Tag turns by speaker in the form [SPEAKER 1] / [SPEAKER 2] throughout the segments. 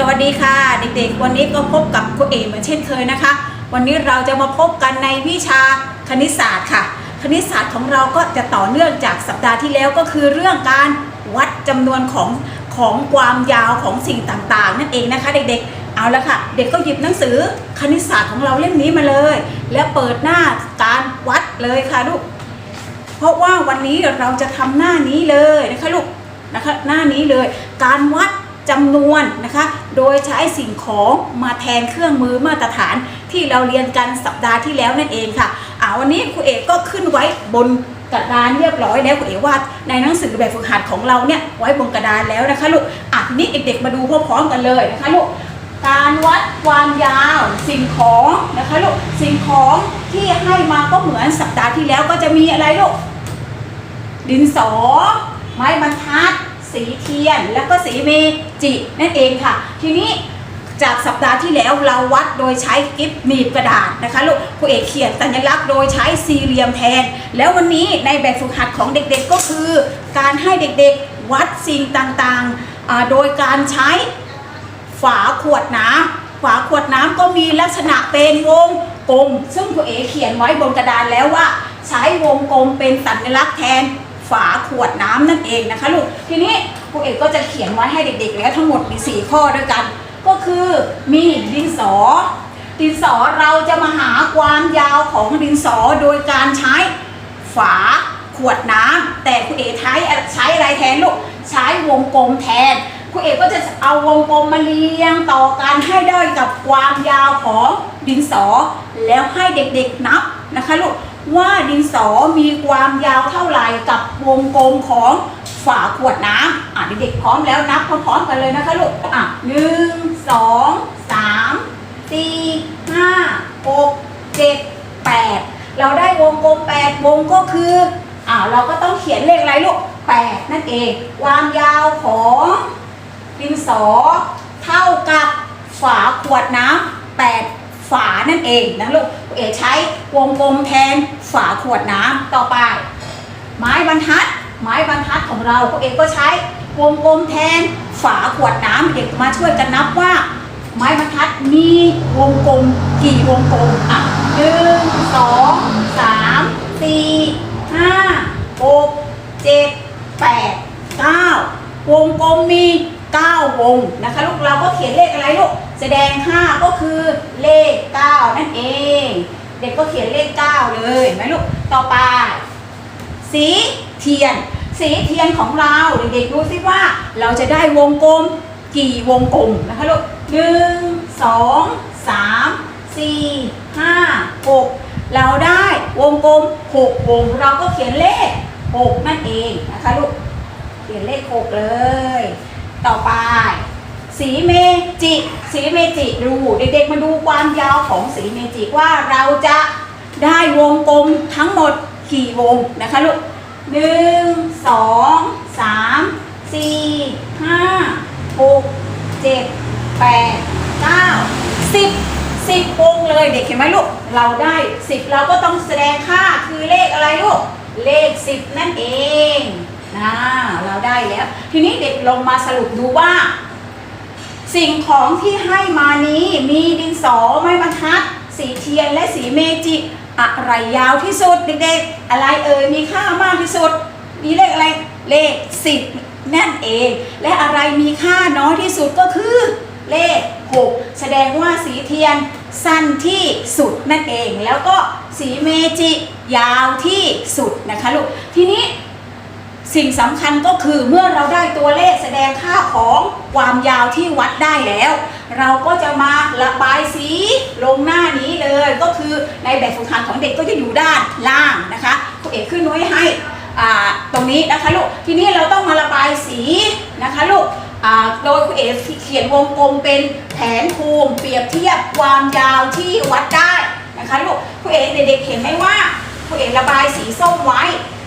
[SPEAKER 1] สวัสดีค่ะ เด็กๆ วันนี้ก็พบกับครูเอ๋เหมือนเช่นเคยนะคะ วันนี้เราจะมาพบกันในวิชาคณิตศาสตร์ค่ะ คณิตศาสตร์ของเราก็จะต่อเนื่องจากสัปดาห์ที่แล้วก็คือเรื่องการวัดจำนวนของของความยาวของสิ่งต่างๆ นั่นเองนะคะ เด็กๆ เอาละค่ะ เด็กก็หยิบหนังสือคณิตศาสตร์ของเราเล่มนี้มาเลย และเปิดหน้าการวัดเลยค่ะลูกเพราะว่าวันนี้เราจะทำหน้านี้เลยนะคะลูกนะคะหน้านี้เลยการวัด จำนวนนะคะ โดยใช้สิ่งของมาแทนเครื่องมือมาตรฐานที่เราเรียนกันสัปดาห์ที่แล้วนั่นเองค่ะอ่าวันนี้ครูเอกก็ขึ้นไว้บนกระดานเรียบร้อยแล้วครูเอกวาดในหนังสือแบบฝึกหัดของเราเนี่ยไว้บนกระดานแล้วนะคะลูกอะทีนี้เด็กๆมาดูพร้อมๆกันเลยนะคะลูกการวัดความยาวสิ่งของนะคะลูกสิ่งของที่ให้มาก็เหมือนสัปดาห์ที่แล้วก็จะมีอะไรลูกดินสอ ไม้บรรทัด สีเทียน แล้วก็สีเมจินั่นเองค่ะ ทีนี้จากสัปดาห์ที่แล้วเราวัดโดยใช้กิฟหนีบกระดาษนะคะลูกครูเอกเขียนสัญลักษณ์โดยใช้สี่เหลี่ยมแทน แล้ววันนี้ในแบบฝึกหัดของเด็กๆก็คือ การให้เด็กๆวัดสิ่งต่างๆ โดยการใช้ฝาขวดน้ำฝาขวดน้ำก็มีลักษณะเป็นวงกลม ซึ่งครูเอเขียนไว้บนกระดานแล้วว่า ใช้วงกลมเป็นสัญลักษณ์แทน ฝาขวดน้ำนั่นเองนะคะลูกทีนี้ครูเอกก็จะเขียนไว้ให้เด็กๆแล้วทั้งหมดมีสี่ข้อด้วยกัน ก็คือมีดินสอ ดินสอเราจะมาหาความยาวของดินสอโดยการใช้ฝาขวดน้ำแต่ครูเอกใช้ใช้อะไรแทนลูกใช้วงกลมแทนครูเอกก็จะเอาวงกลมมาเรียงต่อกันให้ได้กับความยาวของดินสอ แล้วให้เด็กๆนับนะคะลูก ว่าดินสอมีความยาวเท่าไหร่กับวงกลมของฝาขวดน้ำอะเด็กๆพร้อมแล้วนับพร้อมๆกันเลยนะคะลูกอะหนึ่งสองสามสี่ห้าหกเจ็ดแปดเราได้วงกลม8วงก็คืออ่าเราก็ต้องเขียนเลขอะไรลูก8นั่นเองความยาวของดินสอเท่ากับฝาขวดน้ำ8 ฝานั่นเองนะลูกเอใช้วงกลมแทนฝาขวดน้ำต่อไป ไม้บรรทัด ไม้บรรทัดของเราตัวเองก็ใช้วงกลมแทนฝาขวดน้ำเด็กมาช่วยกันนับว่า ไม้บรรทัดมีวงกลมกี่วงกลมอะหนึ่งสองสามสี่ห้าหกเจ็ดแปดเก้าวงกลมมีเก้าวงนะคะลูกเราก็เขียนเลขอะไรลูก แสดงห้าก็คือเลขเก้านั่นเอง เด็กก็เขียนเลขเก้าเลยไหมลูกต่อไป สีเทียน สีเทียนของเราเด็กๆดูสิว่าเราจะได้วงกลมกี่วงกลมนะคะลูกหนึ่งสองสามสี่ห้าหกเราได้วงกลมหกวง เราก็เขียนเลขหกนั่นเองนะคะลูกเขียนเลขหกเลย ต่อไป สีเมจิ สีเมจิดูเด็กๆมาดูความยาวของสีเมจิว่าเราจะได้วงกลมทั้งหมดกี่วงนะคะลูกหนึ่งสองสามสี่ห้าหกเจ็ดแปดเก้าสิบสิบวงเลยเด็กเห็นไหมลูก เราได้สิบเราก็ต้องแสดงค่าคือเลขอะไรลูก เลขสิบนั่นเองนะเราได้แล้ว ทีนี้เด็กลงมาสรุปดูว่า สิ่งของที่ให้มานี้มีดินสอไม้บรรทัด สีเทียนและสีเมจิ อะไรยาวที่สุดเด็กๆ อะไรเอ่ยมีค่ามากที่สุด มีเลขอะไรเลขสิบนั่นเอง และอะไรมีค่าน้อยที่สุดก็คือเลขหกแสดงว่าสีเทียนสั้นที่สุดนั่นเอง แล้วก็สีเมจิยาวที่สุดนะคะลูกทีนี้ สิ่งสำคัญก็คือเมื่อเราได้ตัวเลขแสดงค่าของความยาวที่วัดได้แล้ว เราก็จะมาระบายสีลงหน้านี้เลยก็คือในแบบฝึกหัดของเด็กก็จะอยู่ด้านล่างนะคะครูเอกขึ้นไว้ให้ตรงนี้นะคะลูกทีนี้เราต้องมาระบายสีนะคะลูกโดยครูเอกเขียนวงกลมเป็นแผนภูมิเปรียบเทียบความยาวที่วัดได้นะคะลูกครูเอกเด็กๆเห็นไหมว่าครูเอกระบายสีส้มไว้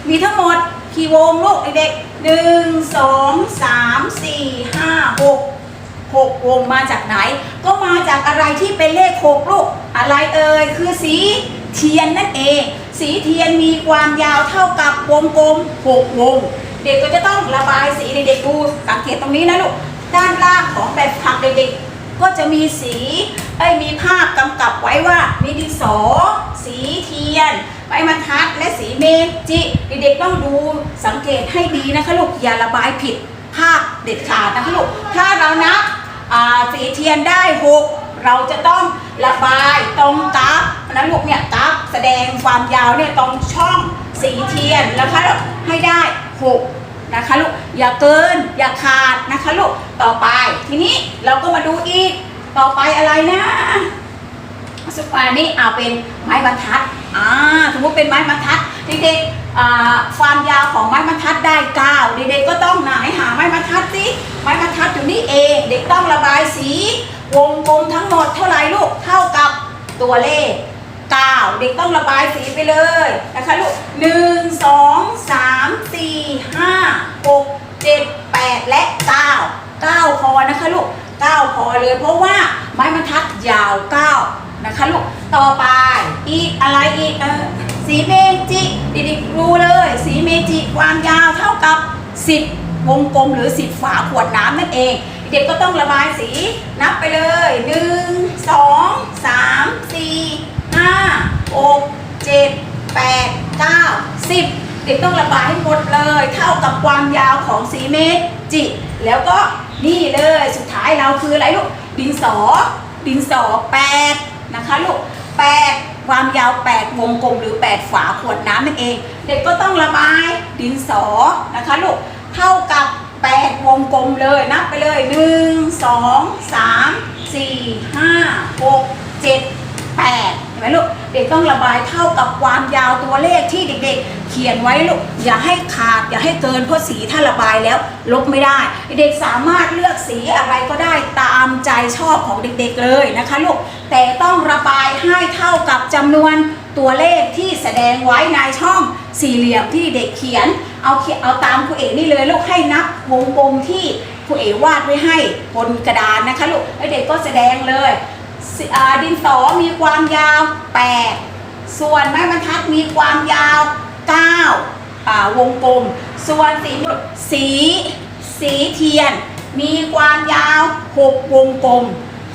[SPEAKER 1] มีทั้งหมด กี่วงลูกเด็กๆหนึ่งสองสามสี่ห้าหกหกวงมาจากไหน ก็มาจากอะไรที่เป็นเลขหกลูก อะไรเอ่ยคือสีเทียนนั่นเอง สีเทียนมีความยาวเท่ากับวงกลมหกวง เด็กก็จะต้องระบายสีเด็กๆดูสังเกตตรงนี้นะลูก ด้านล่างของแบบผักเด็กๆ ก็จะมีสีไอ้มีภาพกำกับไว้ว่ามีดินสอ สีเทียน ไม้บรรทัดและสีเมจิเด็กๆต้องดูสังเกตให้ดีนะคะลูกอย่าระบายผิดภาพเด็ดขาดนะคะลูกถ้าเรานับสีเทียนได้หกเราจะต้องระบายตรงกราฟนะลูกเนี่ยกราฟแสดงความยาวเนี่ยตรงช่องสีเทียนแล้วคะให้ได้หกนะคะลูกอย่าเกินอย่าขาดนะคะลูกต่อไป ทีนี้เราก็มาดูอีกต่อไปอะไรนะสุดท้ายนี้เอาเป็นไม้บรรทัด อ่าสมมติเป็นไม้บรรทัดเด็กๆความยาวของไม้บรรทัดได้9เด็กๆก็ต้องไหนหาไม้บรรทัดสิไม้บรรทัดอยู่นี่เองเด็กต้องระบายสี วงกลมทั้งหมดเท่าไหร่ลูกเท่ากับตัวเลข 9 เด็กต้องระบายสีไปเลยนะคะลูก1 2 3 4 5 6 7 8 และ 9 9 พอนะคะลูก 9 พอเลยเพราะว่าไม้บรรทัดยาว 9 นะคะลูก ต่อไป อีกอะไรอีกเออสีเมจิเด็กๆรู้เลย สีเมจิความยาวเท่ากับ 10 วงกลมหรือ 10 ฝาขวดน้ำนั่นเอง เด็กก็ต้องระบายสีนับไปเลย 1 2 3 4ห้าหกเจ็ดแปดเก้าสิบเด็กต้องระบายให้หมดเลย เท่ากับความยาวของสีเมจิ แล้วก็นี่เลยสุดท้ายเราคืออะไรลูกดินสอดินสอแปดนะคะลูก แปดความยาวแปดวงกลมหรือแปดฝาขวดน้ำนั่นเอง เด็กก็ต้องระบายดินสอนะคะลูกเท่ากับแปดวงกลมเลยนับไปเลยหนึ่งสองสามสี่ห้าหกเจ็ดแปด ไหมลูก เด็กต้องระบายเท่ากับความยาวตัวเลขที่เด็ก ๆ เขียนไว้ลูก อย่าให้ขาดอย่าให้เกินเพราะสีถ้าระบายแล้ว ลบไม่ได้ เด็กสามารถเลือกสีอะไรก็ได้ตามใจชอบของเด็กๆเลยนะคะลูก แต่ต้องระบายให้เท่ากับจำนวนตัวเลขที่แสดงไว้ในช่องสี่เหลี่ยมที่เด็กเขียน เอาเอาตามครูเอ๋นี่เลยลูกให้นับวงกลมที่ครูเอ๋วาดไว้ให้บนกระดานนะคะลูกแล้วเด็กก็แสดงเลย ดินสอมีความยาว 8 ส่วนไม้บรรทัดมีความยาว9อ่าวงกลม ส่วนสีสีสีเทียน มีความยาว 6 วงกลม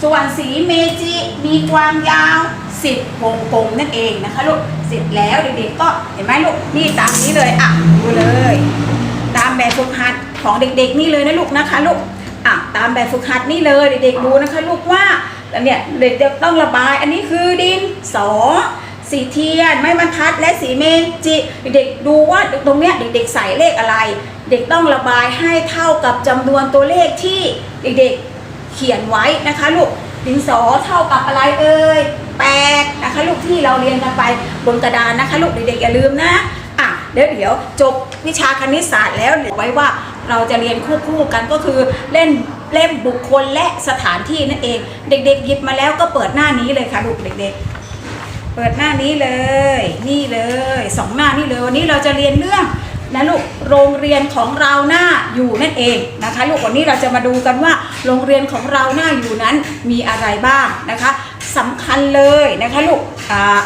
[SPEAKER 1] ส่วนสีเมจิมีความยาว 10 วงกลมนั่นเองนะคะลูกเสร็จแล้วเด็กๆก็เห็นไหมลูกนี่ตามนี้เลยอะดูเลย ตามแบบฝึกหัดของเด็กๆนี่เลยนะลูกนะคะลูกอะตามแบบฝึกหัดนี่เลยเด็กๆดูนะคะลูกว่า แล้วเนี่ยเด็กๆต้องระบาย อันนี้คือดินสอ สีเทียนไม้บรรทัดและสีเมจิ เด็กดูว่าตรงเนี้ยเด็กๆใส่เลขอะไร เด็กต้องระบายให้เท่ากับจำนวนตัวเลขที่เด็กๆเขียนไว้นะคะลูกดินสอเท่ากับอะไรเอ่ยแปดนะคะลูกที่เราเรียนกันไปบนกระดานนะคะลูกเด็กๆอย่าลืมนะอะเดี๋ยวเดี๋ยวจบวิชาคณิตศาสตร์แล้วเดี๋ยวไว้ว่าเราจะเรียนคู่กันก็คือเล่น เล่มบุคคลและสถานที่นั่นเอง เด็ก ๆ หยิบมาแล้วก็เปิดหน้านี้เลยค่ะลูกเด็ก ๆ เปิดหน้านี้เลย นี่เลยสองหน้านี่เลยวันนี้เราจะเรียนเรื่องนะลูกโรงเรียนของเราหน้าอยู่นั่นเองนะคะลูกวันนี้เราจะมาดูกันว่า โรงเรียนของเราหน้าอยู่นั้นมีอะไรบ้างนะคะสำคัญเลยนะคะลูกอ่า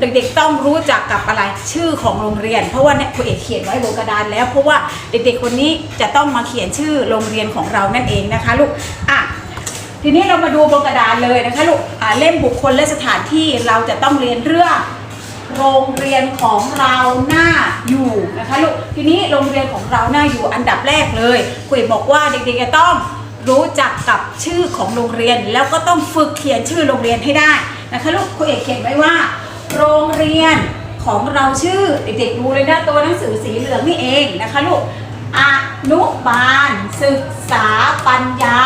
[SPEAKER 1] เด็กๆต้องรู้จักกับอะไรชื่อของโรงเรียน เพราะว่าเนี่ยครูเอกเขียนไว้บนกระดานแล้ว เพราะว่าเด็กๆคนนี้จะต้องมาเขียนชื่อโรงเรียนของเรานั่นเองนะคะลูกอะทีนี้เรามาดูบนกระดานเลยนะคะลูกอ่าเล่มบุคคลและสถานที่เราจะต้องเรียนเรื่องโรงเรียนของเราหน้าอยู่นะคะลูกทีนี้โรงเรียนของเราหน้าอยู่อันดับแรกเลยครูเอกบอกว่าเด็กๆจะต้องรู้จักกับชื่อของโรงเรียน แล้วก็ต้องฝึกเขียนชื่อโรงเรียนให้ได้นะคะลูกครูเอกเขียนไว้ว่า โรงเรียนของเราชื่อเด็กๆดูเลยนะตัวหนังสือสีเหลืองนี่เองนะคะลูกอนุบาลศึกษาปัญญา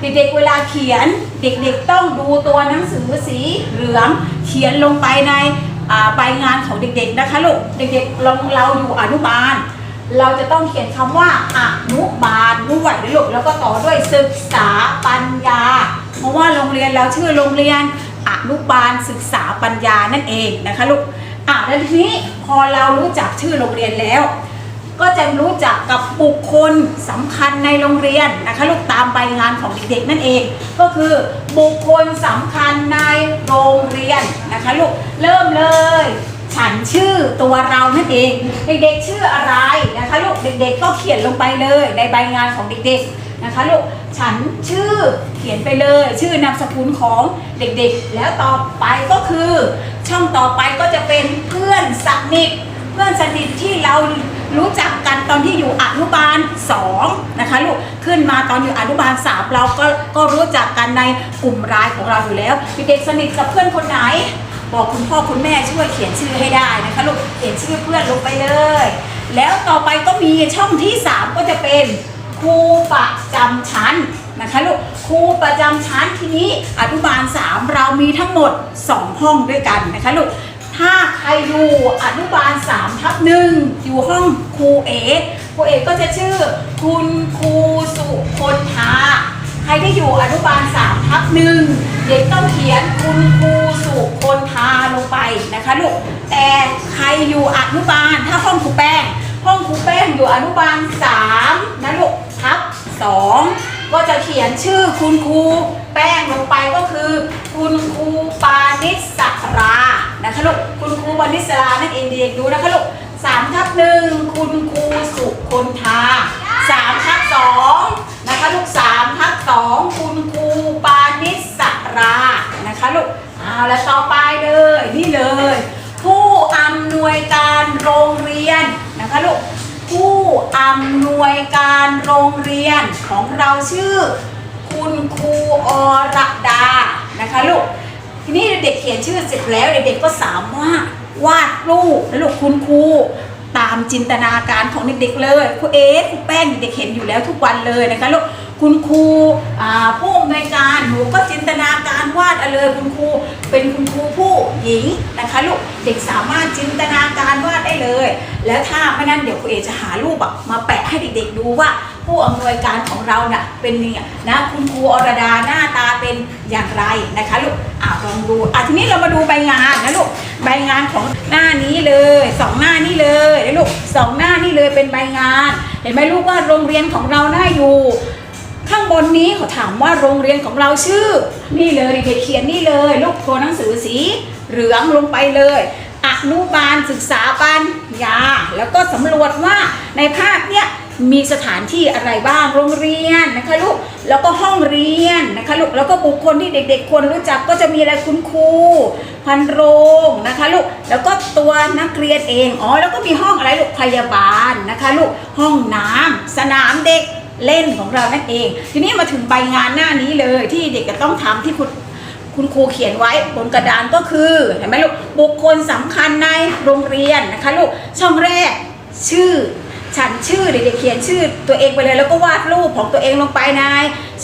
[SPEAKER 1] เด็กๆเวลาเขียนเด็กๆต้องดูตัวหนังสือสีเหลืองเขียนลงไปในอ่าใบงานของเด็กๆนะคะลูกเด็กๆเราเราอยู่อนุบาล เราจะต้องเขียนคำว่าอนุบาลด้วยนะลูกแล้วก็ต่อด้วยศึกษาปัญญา เพราะว่าโรงเรียนเราชื่อโรงเรียน นุบาลศึกษาปัญญานั่นเองนะคะลูกอะแล้วทีนี้พอเรารู้จักชื่อโรงเรียนแล้ว ก็จะรู้จักกับบุคคลสำคัญในโรงเรียนนะคะลูกตามใบงานของเด็กๆนั่นเอง ก็คือบุคคลสำคัญในโรงเรียนนะคะลูกเริ่มเลย ฉันชื่อตัวเรานั่นเอง เด็กๆชื่ออะไรนะคะลูกเด็กๆก็เขียนลงไปเลยในใบงานของเด็กๆ นะคะลูกฉันชื่อเขียนไปเลย ชื่อนามสกุลของเด็กๆ แล้วต่อไปก็คือ ช่องต่อไปก็จะเป็นเพื่อนสนิทเพื่อนสนิทที่เรารู้จักกันตอนที่อยู่อนุบาล2นะคะลูกขึ้นมาตอนอยู่อนุบาล3เราก็ก็รู้จักกันในกลุ่มรายของเราอยู่แล้วเด็กสนิทกับเพื่อนคนไหน บอกคุณพ่อคุณแม่ช่วยเขียนชื่อให้ได้นะคะลูกเขียนชื่อเพื่อนลงไปเลย แล้วต่อไปก็มีช่องที่ 3 ก็จะเป็น ครูประจำชั้นนะคะลูกครูประจำชั้นทีนี้อนุบาล 3 เรามีทั้งหมด 2 ห้องด้วยกันนะคะลูกถ้าใครอยู่อนุบาล3ทับหนึ่งอยู่ห้องครูเอกครูเอกก็จะชื่อคุณครูสุคนทาใครที่อยู่อนุบาล3ทับหนึ่งเด็กต้องเขียนคุณครูสุคนทาลงไปนะคะลูกแต่ใครอยู่อนุบาลถ้าห้องครูแป้ง ห้องครูแป้งอยู่อนุบาล3นะลูก 2 ก็จะเขียนชื่อคุณครูแป้งลงไปก็คือ คุณครูปานิสรานะคะลูกคุณครูปานิสรานั่นเองเด็กดูนะคะลูกสามทับหนึ่งคุณครูสุคนทาสามทับสองนะคะลูกสามทับสองคุณครูปานิสรานะคะลูกเอาแล้วต่อไปเลยนี่เลย ผู้อำนวยการโรงเรียนนะคะลูก ผู้อำนวยการโรงเรียนของเราชื่อ คุณครูอรดานะคะลูกทีนี้เด็กเขียนชื่อเสร็จแล้ว เด็กๆก็สามารถวาดรูปนะลูกคุณครูตามจินตนาการของเด็กๆเลยครูเอ๊ครูแป้งเด็กเห็นอยู่แล้วทุกวันเลยนะคะลูก คุณครูผู้อำนวยการหนูก็จินตนาการวาดเลยคุณครูเป็นคุณครูผู้หญิงนะคะลูกเด็กสามารถจินตนาการวาดได้เลย แล้วถ้าไม่นั้นเดี๋ยวครูเอจะหารูปอะมาแปะให้เด็กๆดูว่าผู้อำนวยการของเราน่ะเป็นเนี่ยนะคุณครูอรดาหน้าตาเป็นอย่างไรนะคะลูกอ่าลองดูอะทีนี้เรามาดูใบงานนะลูกใบงานของหน้านี้เลยสองหน้านี้เลยนะลูกสองหน้านี้เลยเป็นใบงาน เห็นไหมลูกว่าโรงเรียนของเราน่าอยู่ ข้างบนนี้เขาถามว่าโรงเรียนของเราชื่อ นี่เลยเด็กเขียนนี่เลยลูกตัวหนังสือสีเหลืองลงไปเลยอนุบาลศึกษาปัญญา แล้วก็สำรวจว่าในภาพเนี้ยมีสถานที่อะไรบ้างโรงเรียนนะคะลูกแล้วก็ห้องเรียนนะคะลูกแล้วก็บุคคลที่เด็ก ๆ ควรรู้จักก็จะมีอะไรคุณครูพันโรงนะคะลูกแล้วก็ตัวนักเรียนเองอ๋อแล้วก็มีห้องอะไรลูกพยาบาลนะคะลูกห้องน้ำสนามเด็ก เล่นของเรานั่นเอง ทีนี้มาถึงใบงานหน้านี้เลยที่เด็กจะต้องทำที่คุณคุณครูเขียนไว้บนกระดานก็คือเห็นไหมลูกบุคคลสำคัญในโรงเรียนนะคะลูกช่องแรกชื่อฉันชื่อเด็กๆเขียนชื่อตัวเองไปเลยแล้วก็วาดรูปของตัวเองลงไปใน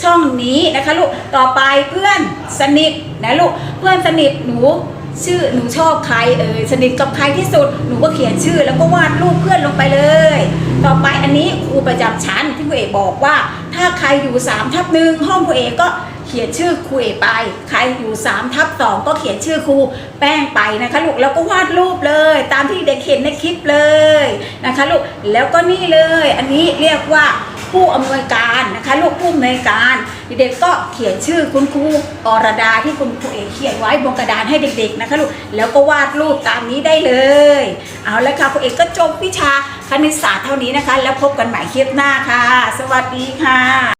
[SPEAKER 1] ช่องนี้นะคะลูกต่อไปเพื่อนสนิทนะลูกเพื่อนสนิทหนู ชื่อหนูชอบใครเอ่ยสนิทกับใครที่สุดหนูก็เขียนชื่อ แล้วก็วาดรูปเพื่อนลงไปเลย ต่อไปอันนี้ครูประจำชั้นที่ครูเอกบอกว่า ถ้าใครอยู่3ทับหนึ่งห้องครูเอกก็เขียนชื่อครูเอกไป ใครอยู่3ทับสองก็เขียนชื่อครูแป้งไปนะคะลูกแล้วก็วาดรูปเลย ตามที่เด็กเห็นในคลิปเลยนะคะลูกแล้วก็นี่เลย อันนี้เรียกว่า ผู้อำนวยการนะคะลูกผู้อำนวยการ เด็กๆก็เขียนชื่อคุณครูอรดาที่คุณครูเอกเขียนไว้บนกระดานให้เด็กๆนะคะลูกแล้วก็วาดรูปตามนี้ได้เลย เอาละค่ะครูเอกก็จบวิชาคณิตศาสตร์เท่านี้นะคะ แล้วพบกันใหม่คลิปหน้าค่ะ สวัสดีค่ะ